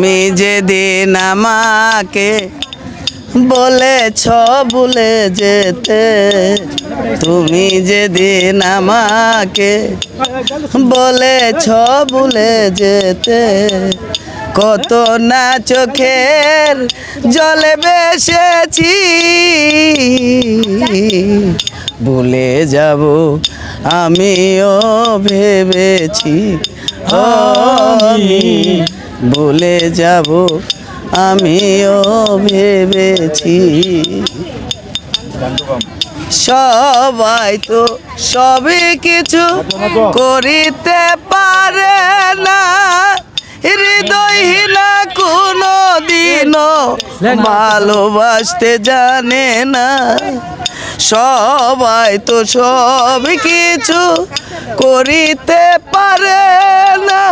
তুমি যেদিন আমাকে বলেছ ভুলে যেতে, তুমি যেদিন আমাকে বলেছ ভুলে যেতে, কত না চোখের জলে বেসেছি। ভুলে যাব আমিও ভেবেছি, আমি ভুলে যাব, আমিও ভেবেছি। সবাই তো সবই কিছু করিতে পারে না। হৃদয়হীনা কোনো দিনও ভালোবাসতে জানে না। সবাই তো সব কিছু করিতে পারে না।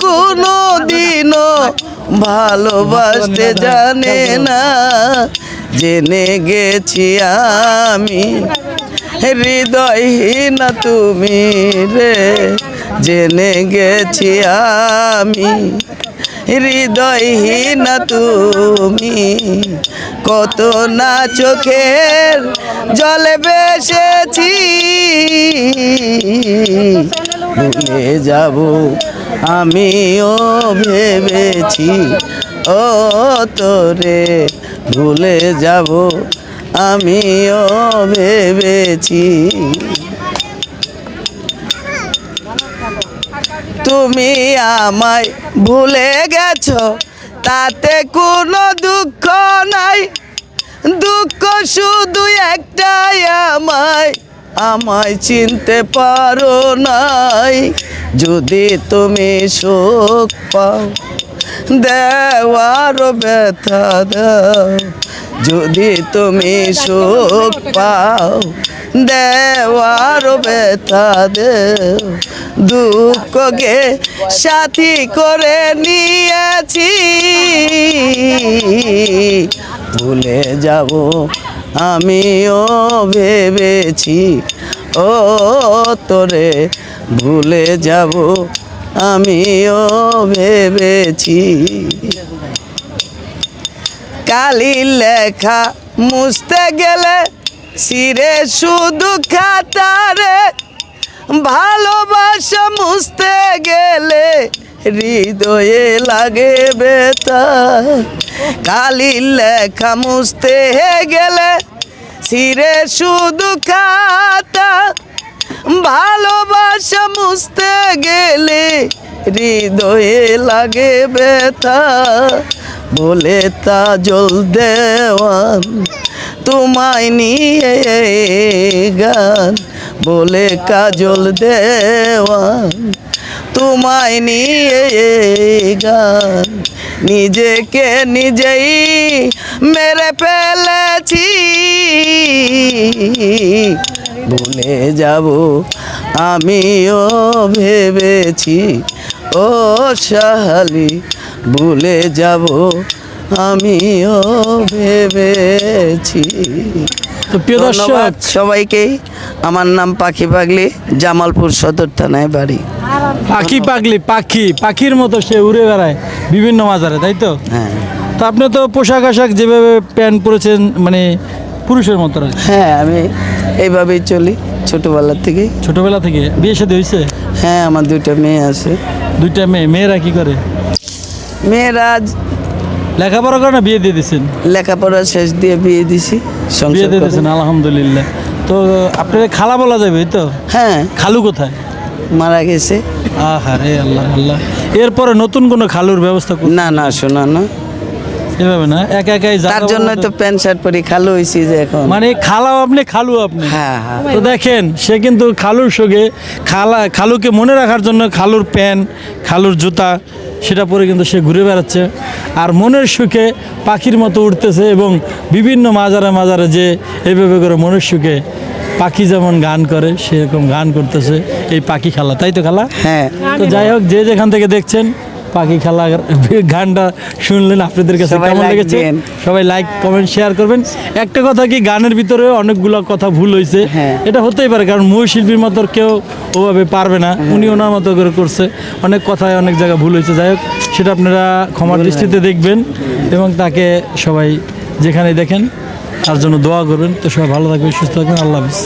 কোনো দিনও ভালোবাসতে জানে না। জেনে গেছি আমি, হৃদয়হীন তুমি রে। জেনে গেছি আমি, হৃদয়হীন তুমি। কত না চোখের জলে বেসেছি। যাব আমিও ভেবেছি, ও তোরে ভুলে যাব। আমিও ভেবেছি। তুমি আমায় ভুলে গেছো, তাতে কোনো দুঃখ নাই। দুঃখ শুধু একটাই আমায় আমায় চিনতে পারো নাই। যদি তুমি সুখ পাও দেওয়ার ব্যথা দাও। যদি তুমি সুখ পাও দেওয়ার ব্যথা দেও। দুঃখকে সাথী করে নিয়েছি। ভুলে যাব আমিও ভেবেছি, ও তোরে ভুলে যাব, আমিও ভেবেছি। কালির লেখা মুছতে গেলে সিরে শুধু খাতারে, ভালোবাসা মুছতে গেলে হৃদয়ে লাগে বেতা কালির লেখা মুছতে গেলে সিরে শুধু খাতা ভালোবাসা মুছতে গেলে হৃদয়ে লাগে ব্যথা। বলে তা জল দেওয়ান তোমায় নিয়ে গান। বলে কাজল দেওয়ান তোমায় নিয়ে গান। নিজেকে নিজেই মেরে ফেলেছি। ভুলে যাব আমিও ভেবেছি ও সাহালি ভুলে যাব। আমিও ভেবেছি। প্রিয় দর্শক সবাইকেই আমার নাম পাখি পাগলি জামালপুর সদর থানায় বাড়ি। পাখি পাগলি পাখি পাখির মতো সে উড়ে বেড়ায় বিভিন্ন মাজারে তাই তো? হ্যাঁ। তো আপনি তো পোশাক আশাক যেভাবে প্যান্ট পরেছেন মানে পুরুষের মতো হ্যাঁ আমি এইভাবেই চলি। ছোটোবেলার থেকেই ছোটবেলা থেকে বিয়ে সাথে হয়েছে হ্যাঁ আমার দুইটা মেয়ে আছে। দুইটা মেয়ে মেয়েরা কি করে? মেয়েরা লেখাপড়া করে না বিয়ে দিয়ে দিয়েছেন লেখাপড়া শেষ দিয়ে বিয়ে দিছি বিয়ে দিয়ে দিয়েছেন আলহামদুলিল্লাহ। তো আপনার খালা বলা যাবে তো? হ্যাঁ। খালু কোথায়? মারা গেছে। আহা রে আল্লাহ আল্লাহ। এরপরে নতুন কোনো খালুর ব্যবস্থা না না শোনা না। এভাবে না? একা একাই তার জন্য তো প্যান্ট শার্ট পরি খালো হয়েছি যে এখন। মানে খালাও আপনি খালু আপনি। হ্যাঁ হ্যাঁ। তো দেখেন সে কিন্তু খালুর সঙ্গে খালা খালুকে মনে রাখার জন্য খালুর প্যান্ট খালুর জুতা সেটা পরে কিন্তু সে ঘুরে বেড়াচ্ছে। আর মনের সুখে পাখির মতো উঠতেছে এবং বিভিন্ন মাজারে মাজারে যে এইভাবে করে মনের সুখে পাখি যেমন গান করে সেরকম গান করতেছে এই পাখি খালা। তাই তো খালা? হ্যাঁ। তো যাই হোক যে যেখান থেকে দেখছেন পাখি খেলা গানটা শুনলেন আপনাদের কাছে কেমন লেগেছে? সবাই লাইক কমেন্ট শেয়ার করবেন। একটা কথা কি গানের ভিতরে অনেকগুলো কথা ভুল হয়েছে হ্যাঁ। এটা হতেই পারে কারণ মূল শিল্পীর মতো কেউ ওভাবে পারবে না। হ্যাঁ। উনি ওনার মতো করে করছে। অনেক কথায় অনেক জায়গায় ভুল হয়েছে যাই হোক সেটা আপনারা ক্ষমার দৃষ্টিতে দেখবেন এবং তাকে সবাই যেখানে দেখেন তার জন্য দোয়া করবেন। তো সবাই ভালো থাকবেন সুস্থ থাকবেন। আল্লাহ হাফিজ।